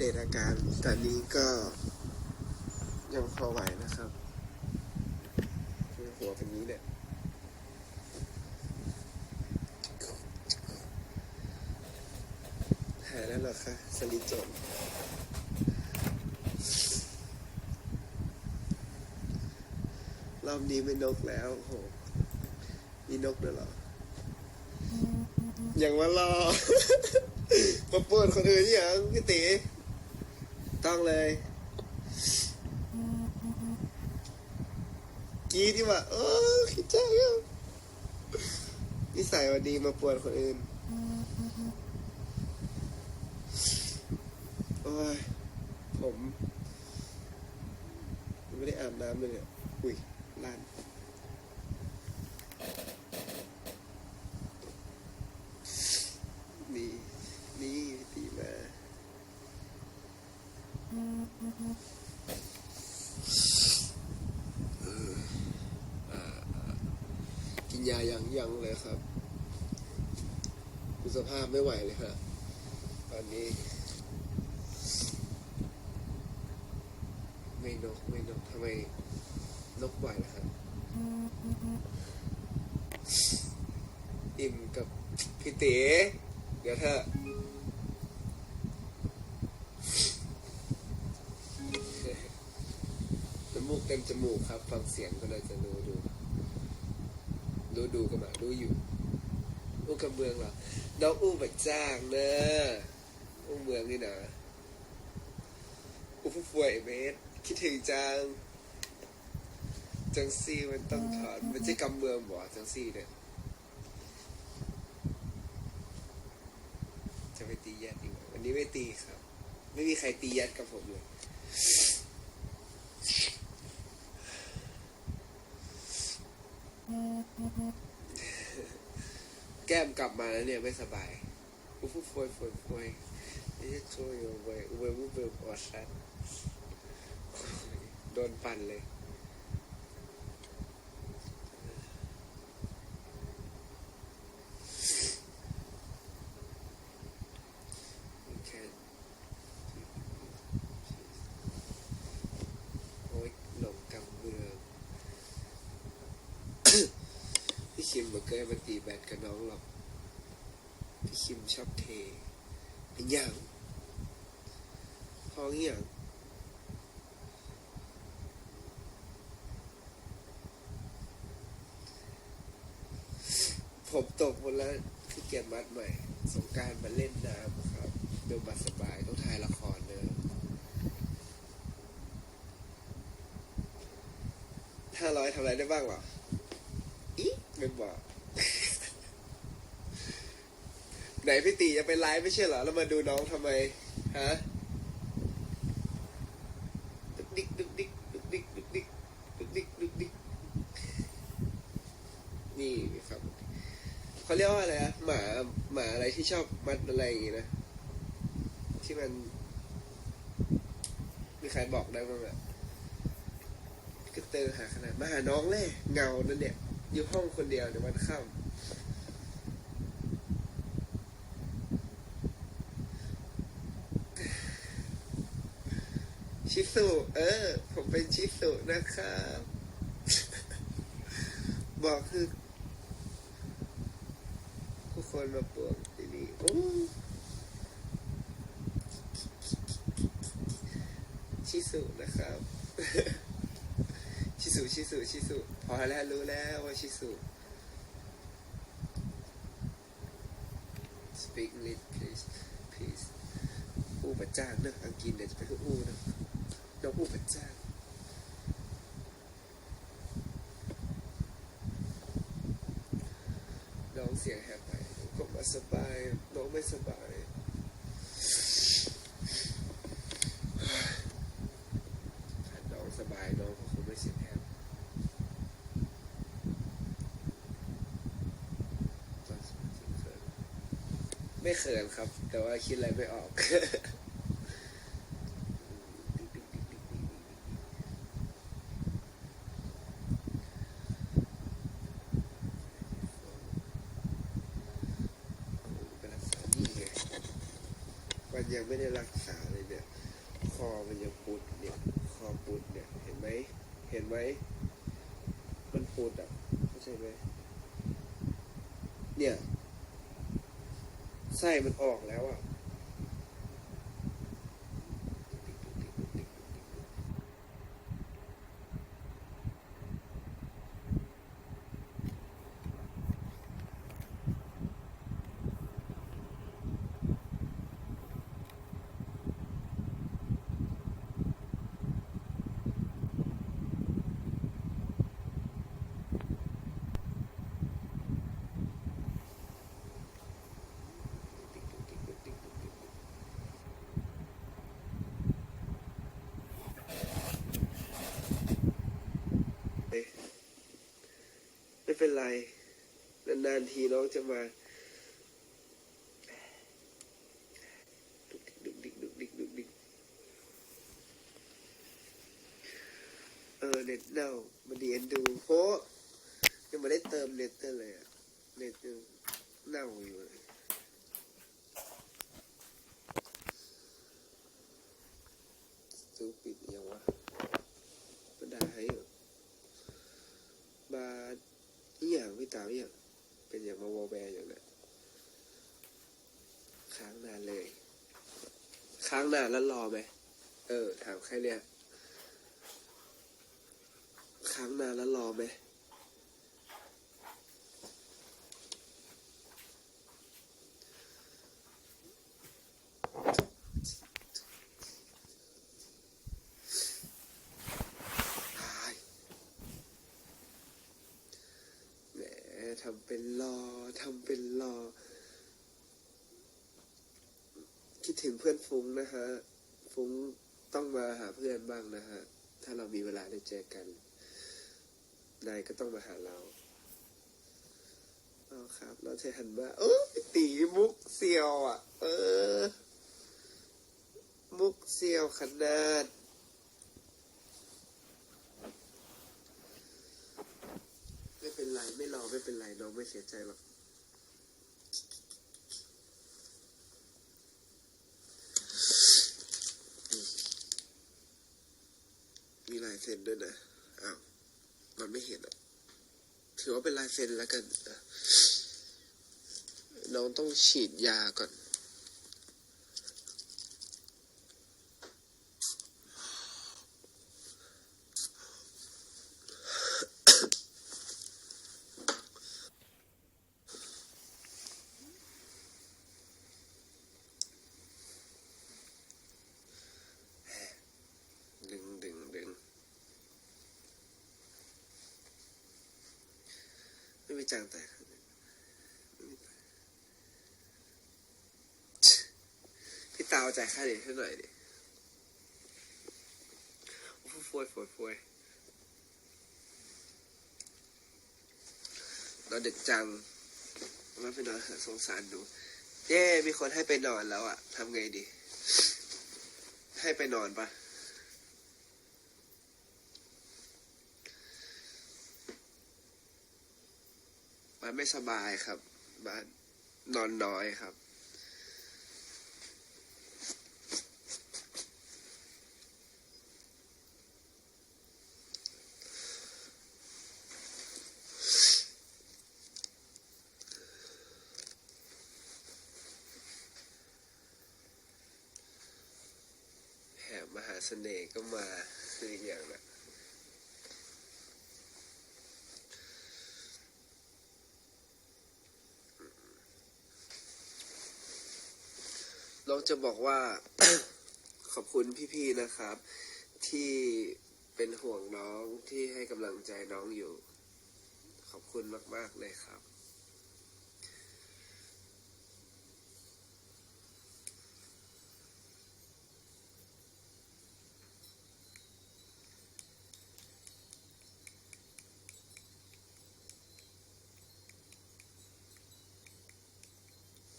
เดตอาการตอนนี้ก็ยังพอไหวนะครับคือหัวเป็นนี้เนี่ยหายแล้วเหรอคะสลิดจนรอบนี้ไม่นกแล้วโหมีนกด้วยเหรอ อย่างว่ารอ มาปวดคนอื่นอย่างพี่ตี ต้องเลยกีที่ว่าเออคิดใจอะนิสัยวันดีมาปวดคนอื่น โอ้ย ผม ไม่ได้อาบน้ำเลยเนี่ย อุ้ยลั่น นี่ตีมาเอออ่า ยายังยังเลยครับคุณสภาพไม่ไหวเลยครับตอนนี้ ไม่นกไม่นกทำไมนกไหวล่ะครับอิ่มกับพี่เต๋เดี๋ยวเธอะน้ำมูกเต็มจมูกครับ ฟังเสียงก็น่าจะรู้ดู ดูดูกันมาดูอยู่ อู้กับ เมืองเหรอ น้องอู้บัดจ้างเนอะอู้เมืองนี่นะอู้ผู้ป่วยเมสคิดถึงจัง จังซี่มันต้องถอนมันจะกำเมืองบ่จังซี่เนี่ย จะไปตียัดอีกไหมวันนี้ไม่ตีครับ ไม่มีใครตียัดกับผมเลย แก้มกลับมาแล้วเนี่ยไม่สบายอุ้ฟูฟวยฟุยฟุยนี่จะช่วยอยู่เว้ยเว้ยเว้ยเว้ยปอดสันโดนปั่นเลย แค่โอ๊ยหลงกำเมือง พี่คิมบอกเคยมาตีแบ ดกับน้องหรอก พี่คิมชอบเท เป็นอย่างพ้องอหย่างผมตกหมดแล้วพี่เกียรมัดใหม่ สงการมาเล่นน้ำครับเดินบัตรสบายต้องถ่ายละครเนอะห้าร้อยทำอะไรได้บ้างหรออีไม่บอก ไหนพี่ตีจะไปไลฟ์ไม่ใช่เหรอ แล้วมาดูน้องทำไม ฮะดุกดิกดุกดิกดุกดิกดุกดิกดุกดิกดุกดิกนี่ครับเขาเรียกว่าอะไรอะหมาหมาอะไรที่ชอบมัดอะไรอย่างงี้นะ ที่มัน มีใครบอกได้บ้างอะกระเตอร์หาขนาดมาหาน้องแล่เงานั่นเนี่ยอยู่ห้องคนเดียวเดี๋ยวมันค่ำชิ สุเออ ผมเป็นชิสุนะครับ บอกคือผู้คนมาปวงที่นี่โอ้ชิสุนะครับ ชิสุชิสุชิสุพอแล้วรู้แล้วว่าชิสุ speak English please please อู้ประจ้างเนอะอังกฤษเดี๋ยวจะไปคืออู้นะ น้องอู้เประจ้าน้องเสียงแหบไปก็มาสบายน้องไม่สบายถ้าน้องสบายน้องก็คงไม่เสียงแหบไม่เขินครับ แต่ว่าคิดอะไรไม่ออก ไปรักษานี่ไงวันยัง ไม่ได้รักษาเลยเนี่ย คอมันยังปุดเนี่ย คอปุดเนี่ย เห็นไหม เห็นไหม มันปุดอะเข้าใจไหม เนี่ย ไส้มันออกแล้วอะ เอ๊ะไม่ เป็นไร นานๆทีน้องจะมาดุกดิกดุกดิกดุกดิกดุกเออเน็ตเน่ามันดีเอ็นดูโหยังไม่ได้เติมเน็ตเลยอะเน็ตยังเน่าอยู่เลยซูปิดยังวะมันได้เหรอ บาอหย่างพี่ตาอหย่างเป็นอย่างมาวอลแบร์อย่างนั้นค้างนานเลย ค้างนานแล้วรอไหมเออ ถามแค่เนี้ยค้างนานแล้วรอไหม ตายแหมทำเป็นรอทำเป็นรอ คิด ถึงเพื่อนฟุ้งนะฮะ ฟุ้งต้องมาหาเพื่อนบ้างนะฮะ ถ้าเรามีเวลาได้เจอกัน นายก็ต้องมาหาเราเอาครับ เราจะหันมาเออตีมุกเซียวอะ เออ มุกเซียวขนาดไม่เป็นไร ไม่รอไม่เป็นไรน้องไม่เสียใจหรอกอืมมีลายเซ็นด้วยนะอ้าวมันไม่เห็นอะ ถือว่าเป็นลายเซ็นแล้วกัน น้องต้องฉีดยาก่อน ดึงดึงดึงไม่มีจางแตกครับไม่มี พี่ตาวจ่ายค่าเด็กให้หน่อยดิโอ้โหฟวยฟวยฟวยนอนดึกจังมาไปนอนสงสารดูเย้มีคนให้ไปนอนแล้วอะทำไงดี ให้ไปนอนปะบ้านไม่สบายครับบ้านนอนน้อยครับ แหมมหาเสน่ห์ก็มาออกอย่างละน้องจะบอกว่าขอบคุณพี่ๆนะครับ ที่เป็นห่วงน้องที่ให้กำลังใจน้องอยู่ ขอบคุณมาก ๆ เลยครับ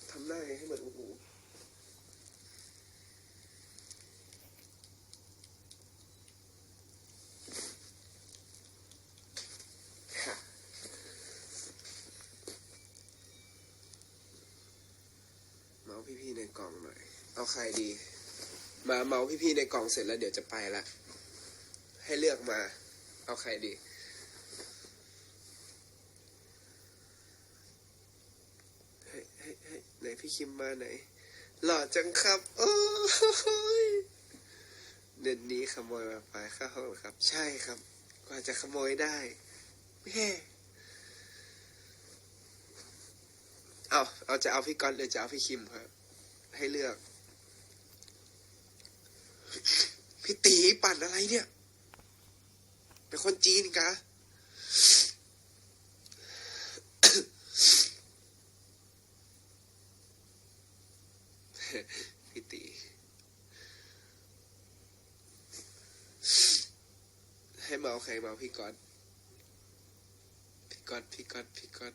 ทำหน้าไงให้เหมือนอูหูค่ะ เอาใครดี มาเมาพี่ๆในกล่องเสร็จแล้วเดี๋ยวจะไปละให้เลือกมา เอาใครดีเฮ้ยเฮ้ไหนพี่คิมมาไหน หล่อจังครับ โอ้ยเดือนนี้ขโมยมาไปเข้าห้องเหรอครับ ใช่ครับ กว่าจะขโมยได้แม่เอา เอาจะเอาพี่ก๊อตหรือจะเอาพี่คิมครับ ให้เลือก พี่ตีปั่นอะไรเนี่ย เป็นคนจีนกะพี่ตีให้เมาใครเมาพี่ก๊อตพี่ก๊อตพี่ก๊อตพี่ก๊อต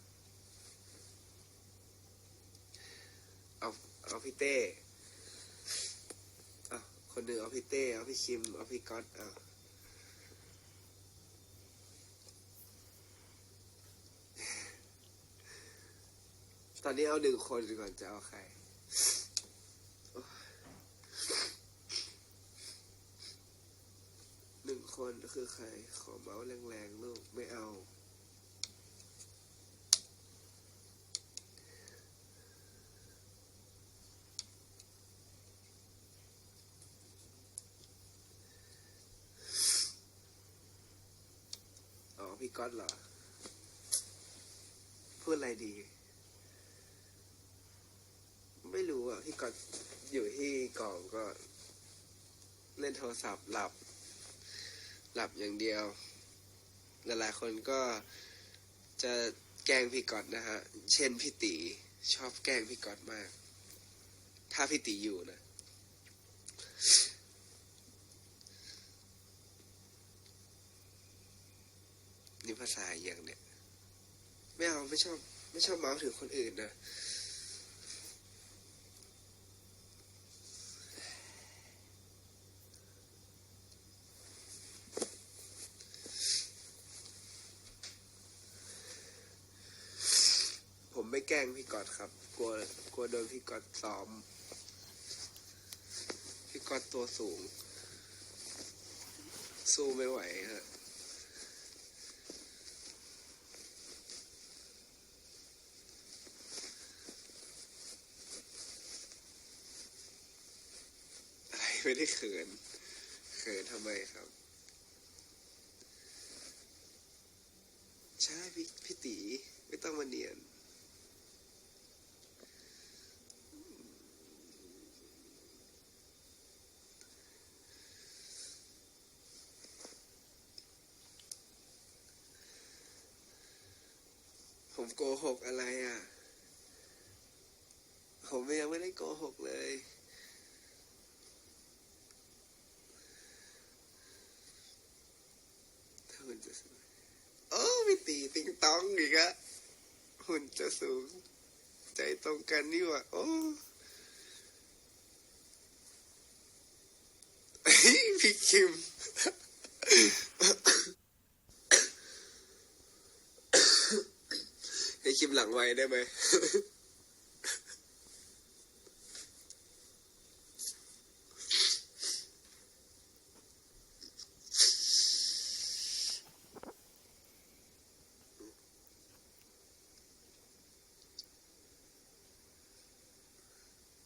เอาพี่เต้เอาคนหนึ่งเอาพี่เต้เอาพี่คิมเอาพี่ก๊อตเอาตอนนี้เอาหนึ่งคนก่อนจะเอาใครหนึ่งคนคือใคร ขอเมาส์แรงๆลูกไม่เอา ก๊อตเหรอ พูดอะไรดี ไม่รู้อะ พี่ก๊อตอยู่ที่กองก็ เล่นโทรศัพท์หลับ หลับอย่างเดียว หลายๆคนก็จะแกล้งพี่ก๊อตนะฮะ เช่นพี่ตีชอบแกล้งพี่ก๊อตมาก ถ้าพี่ตีอยู่นะ นี่ภาษาอย่างเนี่ยไม่เอาไม่ชอบไม่ชอบเมาส์ถึงคนอื่นนะผมไม่แกล้งพี่กอดครับ กลัวกลัวโดนพี่กอดซ้อม พี่กอดตัวสูง สู้ไม่ไหวฮะ ไม่ได้เขิน เขินทำไมครับ ใช่พี่พี่ตีไม่ต้องมาเนียน ผมโกหกอะไรอะ ผมยังไม่ได้โกหกเลย ถ้าหุ่นจะสูงโอ้พี่ ต้องอีกอะหุ่นจะสูง ใจตรงกันนี่ว่าโอ้พี่คิมให้คิมหลังไว้ได้ไหม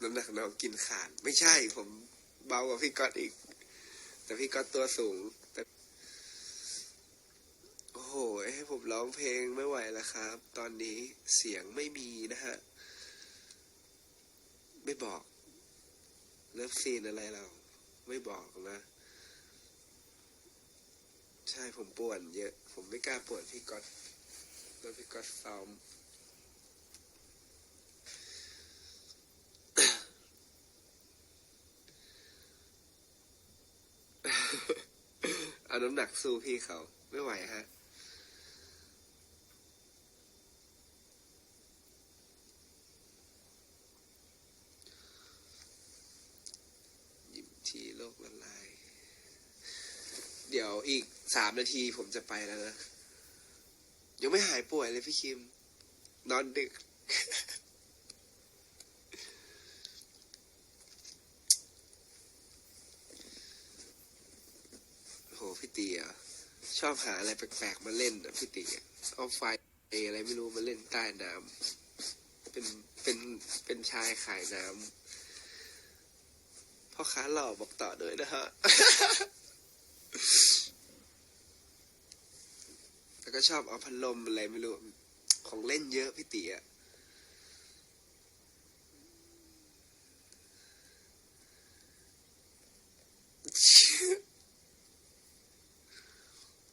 น้ำหนักน้องกินขาด ไม่ใช่ผมเบากว่าพี่ก๊อตอีก แต่พี่ก๊อตตัวสูงแต่โอ้โหให้ผมร้องเพลงไม่ไหวแล้วครับ ตอนนี้เสียงไม่มีนะฮะ ไม่บอกเลิฟซีนอะไรเรา ไม่บอกนะ ใช่ผมป่วนเยอะ ผมไม่กล้าป่วนพี่ก๊อตแล้วพี่ก๊อตซ้อม เอาน้ำหนักสู้พี่เขา ไม่ไหวฮะ ยิ้มทีโลกละลาย เดี๋ยวอีกสามนาทีผมจะไปแล้วนะ ยังไม่หายป่วยเลยพี่คิม นอนดึก ตีอะชอบหาอะไรแปลกๆมาเล่นอะพี่ตีเอาไฟอะไรไม่รู้มาเล่นใต้น้ำเป็นเป็นเป็นชายขายน้ำพ่อค้าหล่อบอกต่อด้วยนะฮะแล้วก็ชอบเอาพัดลมอะไรไม่รู้ ของเล่นเยอะพี่ตีอะ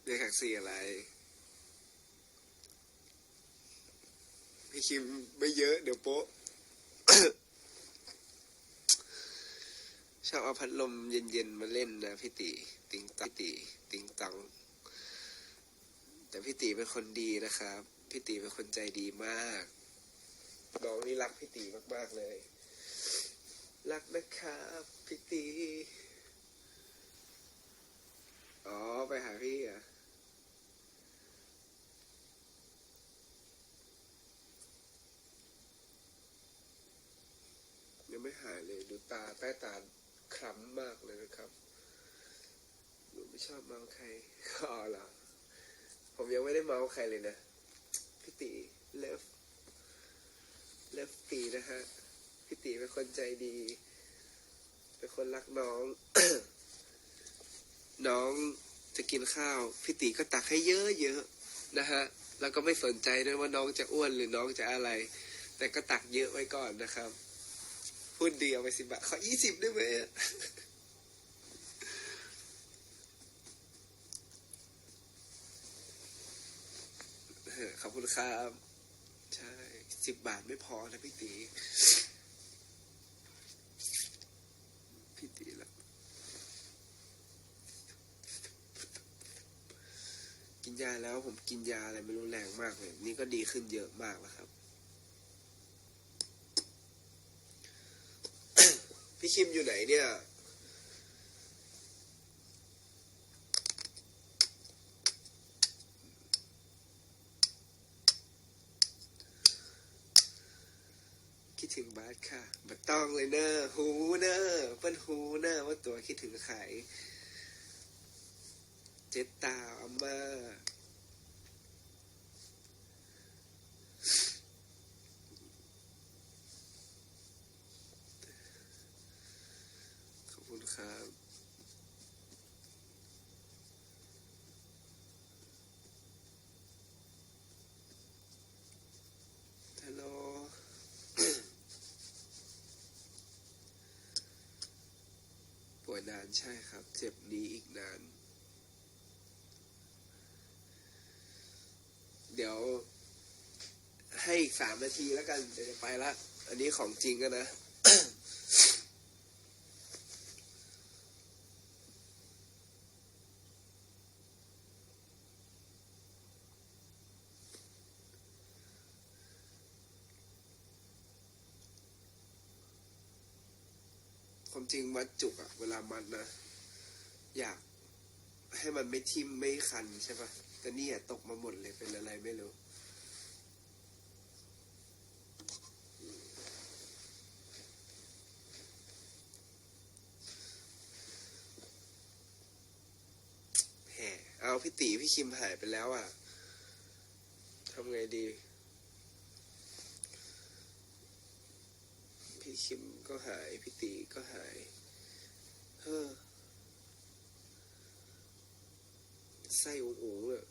เรียกแท็กซี่อะไร พี่คิมไม่เยอะเดี๋ยวโป๊ะ ชอบเอาพัดลมเย็นๆมาเล่นนะพี่ตีติงตังพี่ตีติงตัง แต่พี่ตีเป็นคนดีนะครับ พี่ตีเป็นคนใจดีมากน้องนี่รักพี่ตีมากๆเลย รักนะครับพี่ตีอ๋อ ไปหาพี่อะ ยังไม่หายเลย ดูตาใต้ตาคล้ำมากเลยนะครับหนูไม่ชอบเมาใครก็เหรอผมยังไม่ได้เมาใครเลยนะพี่ตีเลิฟเลิฟตีนะฮะพี่ตีเป็นคนใจดี เป็นคนรักน้อง น้องจะกินข้าวพี่ตีก็ตักให้เยอะๆนะฮะแล้วก็ไม่สนใจด้วยว่าน้องจะอ้วนหรือน้องจะอะไร แต่ก็ตักเยอะไว้ก่อนนะครับ พูดเดียวไปสิบบาทขอยี่สิบได้ไหมอะเออขอบคุณครับใช่สิบบาทไม่พอนะพี่ตีพี่ตีละกินยาแล้วผมกินยาอะไรไม่รู้แรงมากเลย นี่ก็ดีขึ้นเยอะมากแล้วครับ พี่คิมอยู่ไหนเนี่ย คิดถึงบาสค่ะบัต้องเลยเนอะหูเนอะเปิ้นหูเนอะว่าตัวคิดถึงใครเจ็ดตาอัมมาขอบคุณครับ ฮัลโหล ป่วยนาน ใช่ครับ เจ็บนี้อีกนาน เดี๋ยวให้อีกสามนาทีแล้วกันเดี๋ยวจะไปละ อันนี้ของจริงกันนะ ความจริงมัดจุกอะเวลามัดนะ อยากให้มันไม่ทิ่มไม่คันใช่ปะแต่นี่อะตกมาหมดเลยเป็นอะไรไม่รู้แหมเอาพี่ตีพี่คิมหายไปแล้วอะทำไงดี คิมก็หายพี่ตีก็หายเฮ้อไส้อุ๋งๆเลย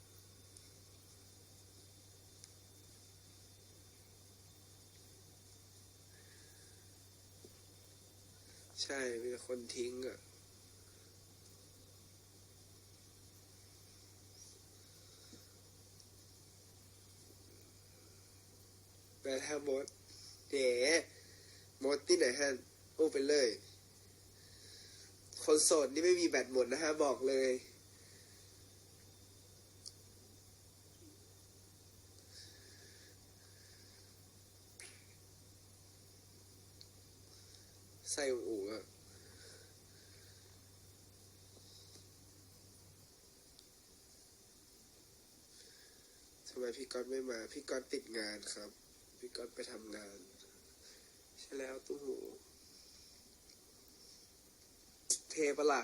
ใช่ มีแต่คนทิ้งอะแต่ถ้ามดเด๋ มดที่ไหนฮะโอ้ไปเลย คนโสดนี่ไม่มีแบตหมดนะฮะ บอกเลยไส้อู๋อะทำไมพี่ก๊อตไม่มา พี่ก๊อตติดงานครับ พี่ก๊อตไปทำงาน ใช่แล้วตู้หู เทปะล่ะ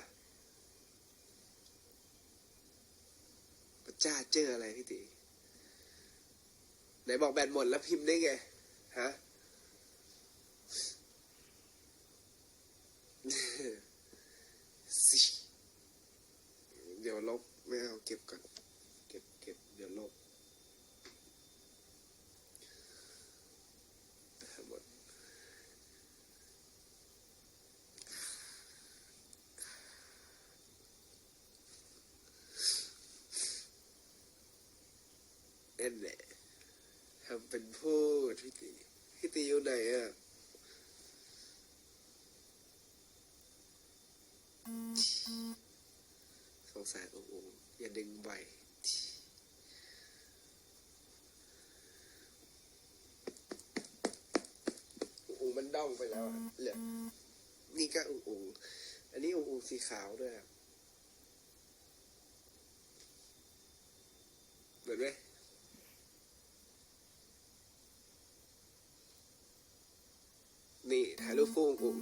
จ้าเจออะไรพี่ตีไหนบอกแบตหมดแล้วพิมพ์ได้ไง ฮะ สิเดี๋ยวลบไม่เอาเก็บก่อน เก็บเก็บเดี๋ยวลบหมด เอ็นแหละทำเป็นพูดพี่ตีพี่ตีอยู่ไหนอะ สงสาร อย่าดึงใบองค์มันด้องไปแล้วเหลือนี่ก็ององอันนี้ององสีขาวด้วยเหมือนไหมนี่ถ่ายรูปคู่ององ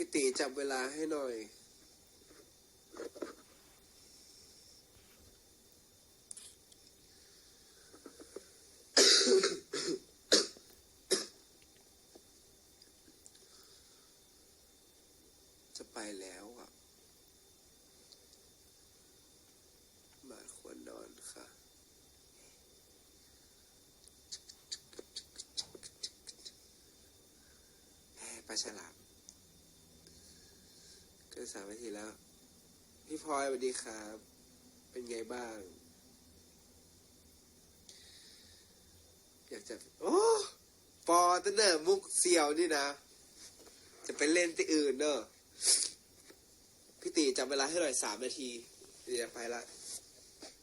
พี่ตี จับเวลาให้หน่อย จะไปแล้วอะหมาควรนอนค่ะ แพ้ปลาฉลาม เกิน สามนาทีแล้ว พี่พลอยสวัสดีครับ เป็นไงบ้าง อยากจะ โอ้ปอตเนอร์มุกเซียวนี่นะ จะไปเล่นที่อื่นเนอะพี่ตีจำเวลาให้หน่อยสามนาทีเดี๋ยวไปละ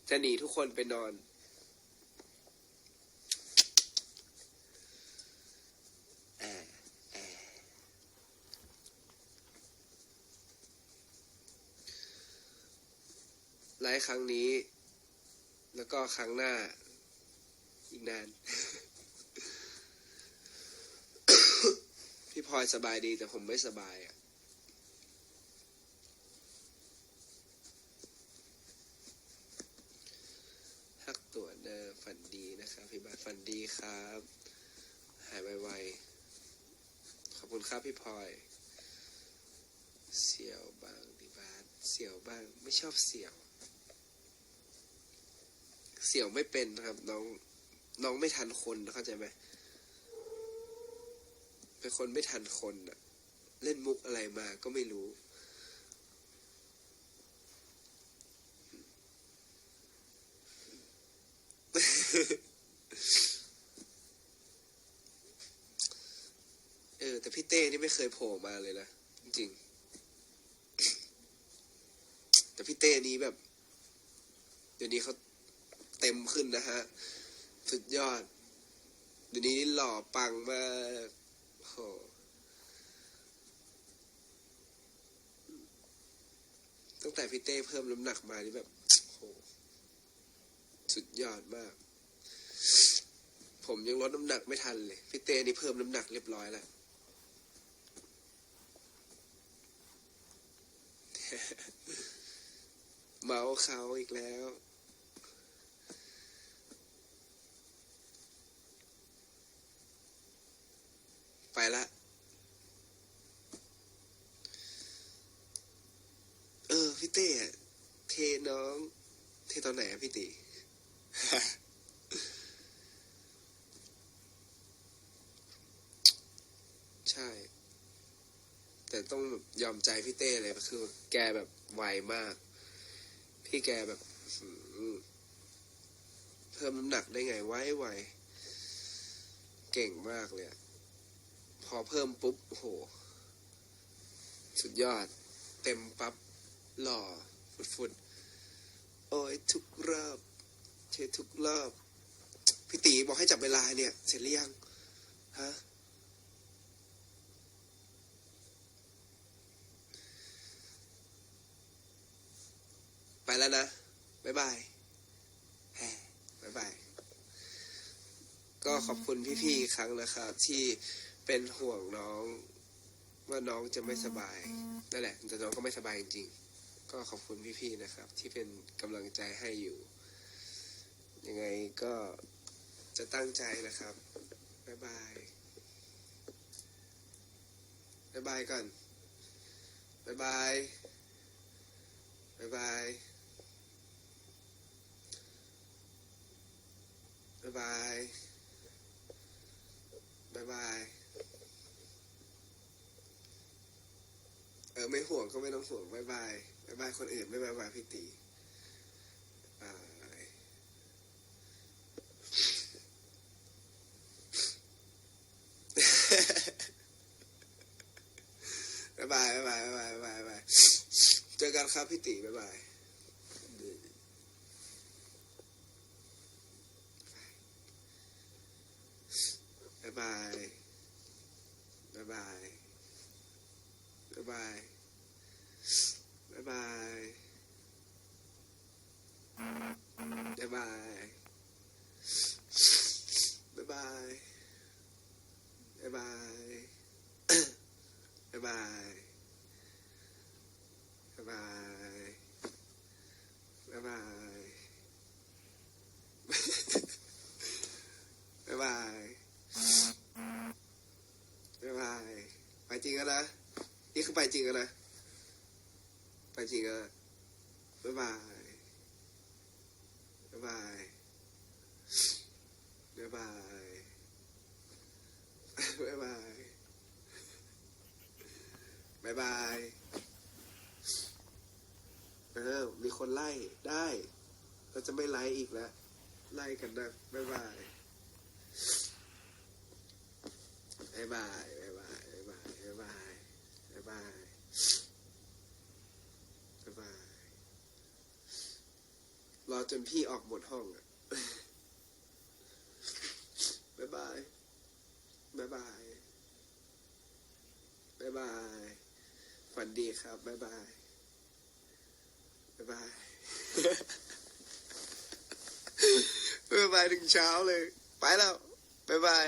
จะหนีทุกคนไปนอน แอร์แอร์ ไลฟ์ครั้งนี้ แล้วก็ครั้งหน้า อีกนาน พี่พลอยสบายดีแต่ผมไม่สบายอะทักตัวเนอฝันดีนะครับ พี่บาทฝันดีครับ หายไวๆขอบคุณครับพี่พลอยเสียวบ้างพี่บาทเสียวบ้าง ไม่ชอบเสียว เสี่ยวไม่เป็นครับ น้องน้องไม่ทันคนเข้าใจไหมเป็นคนไม่ทันคนอะเล่นมุกอะไรมาก็ไม่รู้ เออ แต่พี่เต้นี่ไม่เคยโผล่มาเลยนะจริง แต่พี่เต้นี้แบบ เดี๋ยวนี้เขา เต็มขึ้นนะฮะ สุดยอดเดี๋ยวนี้หล่อปังมากโหตั้งแต่พี่เต้เพิ่มน้ำหนักมานี่แบบโหสุดยอดมาก ผมยังลดน้ำหนักไม่ทันเลย พี่เต้นี่เพิ่มน้ำหนักเรียบร้อยแล้วเมาเขาอีกแล้ว ละเออ พี่เต้เทน้อง เทตอนไหนอะพี่ตีใช่ แต่ต้องแบบยอมใจพี่เต้เลยคือ แกแบบไวมาก พี่แกแบบเพิ่มน้ำหนักได้ไงไวไวเก่งมากเลยอะ พอเพิ่มปุ๊บ โอ้โห สุดยอด เต็มปับ๊บ หล่อ ฟุดๆโอ้ย ทุกรอบเททุกรอบ พี่ตีบอกให้จับเวลาเนี่ย เสร็จหรือยัง ฮะ ไปแล้วนะ บ๊ายบายแฮบ๊ายบายก็ขอบคุณพี่ๆอีกครั้งนะครับที่ เป็นห่วงน้องว่าน้องจะไม่สบายนั่นแหละ แต่น้องก็ไม่สบายจริงๆก็ขอบคุณพี่ๆนะครับ ที่เป็นกำลังใจให้อยู่ ยังไงก็จะตั้งใจนะครับบ๊ายบายบ๊ายบายก่อนบ๊ายบายบ๊ายบายบ๊ายบายบ๊ายบาย เออ ไม่ห่วงก็ไม่ต้องห่วงบายบายบายบายคนอื่นไม่บายบายพี่ตีบายบายบายบายบายบายเจอกันครับพี่ตีบายบาย คือไปจริงแล้วนะ ไปจริงแล้วนะบ๊ายบาย บ๊ายบาย บ๊ายบาย บ๊ายบาย บ๊ายบาย เออ มีคนไล่ ได้ เราจะไม่ไล่อีกแล้ว ไล่กันนะบ๊ายบาย บ๊ายบาย บายบายบ๊าย รอจนพี่ออกหมดห้องอะบายบายบายบายบายบายฝันดีครับบายบายบายบายบายบายถึงเช้าเลย ไปแล้วบายบาย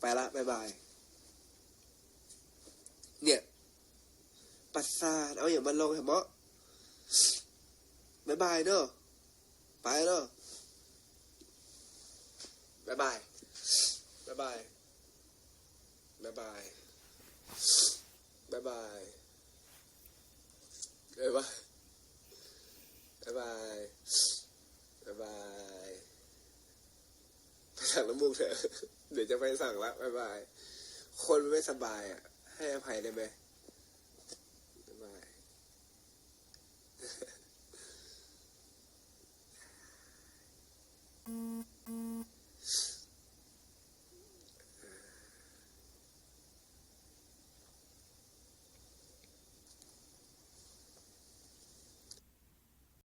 ไปละบายบาย เนี่ย ปัสสาเอาอย่างมันลงเห็นมั้บายบายเนอะไปเนอะบายบายบายบายบายบายบายบายบายบายบายบายบายบายไปสั่งน้ำมูกเถอะ เดี๋ยวจะไปสั่งละบายบาย คนไม่สบายอะ ให้อภัยได้ไหมบายบาย